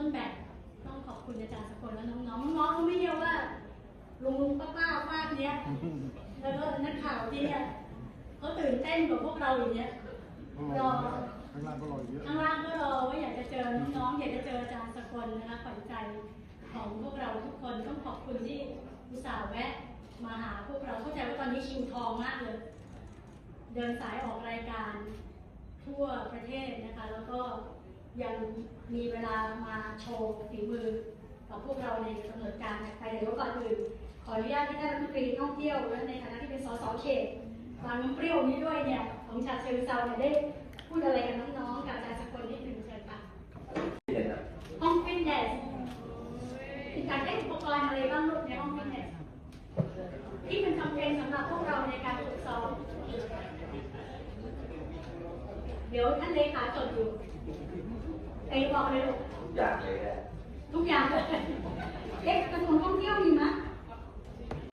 ต้นแบบต้องขอบคุณอาจารย์สกลและน้องๆ น้องๆเขาไม่เรียกว่าลุงลุงป้าป้าป้าเนี้ย แล้วก็นักข่าวที่เนี่ยเขาตื่นเต้นกว่าพวกเราอย่างเงี้ย รอ ข้างล่างก็รออยู่เยอะข้างล่างก็รอว่าอยากจะเจอน้องๆอยากจะเจออาจารย์สกลนะคะขวัญใจของพวกเราทุกคนต้องขอบคุณที่อุตส่าห์แวะมาหาพวกเราเข้าใจว่าตอนนี้คิวทองมากเลย เดินสายออกรายการทั่วประเทศนะคะ แล้วก็ ยังมีเวลามาโชว์ฝีมือกับพวกเราในกำหนดการไปเดี๋ยวก่อนอื่นขออนุญาตที่ท่านรัฐมนตรีท่องเที่ยวและในฐานะที่เป็นสสเขตบางน้ำเปรี้ยวนี้ด้วยเนี่ยของชาติเชิงเซาเนี่ยได้พูดอะไรกับน้องๆกับอาจารย์สกลนิดหนึ่งเชิญค่ะห้องฟิตเนสการได้อุปกรณ์อะไรบ้างลูกในห้องฟิตเนสที่เป็นจำเป็นสำหรับพวกเราในการฝึกซ้อมเดี๋ยวท่านเลขาจดอยู่ เอบอกเลยลูกทุกอย่างเลยแหละทุกอย่างเลยผม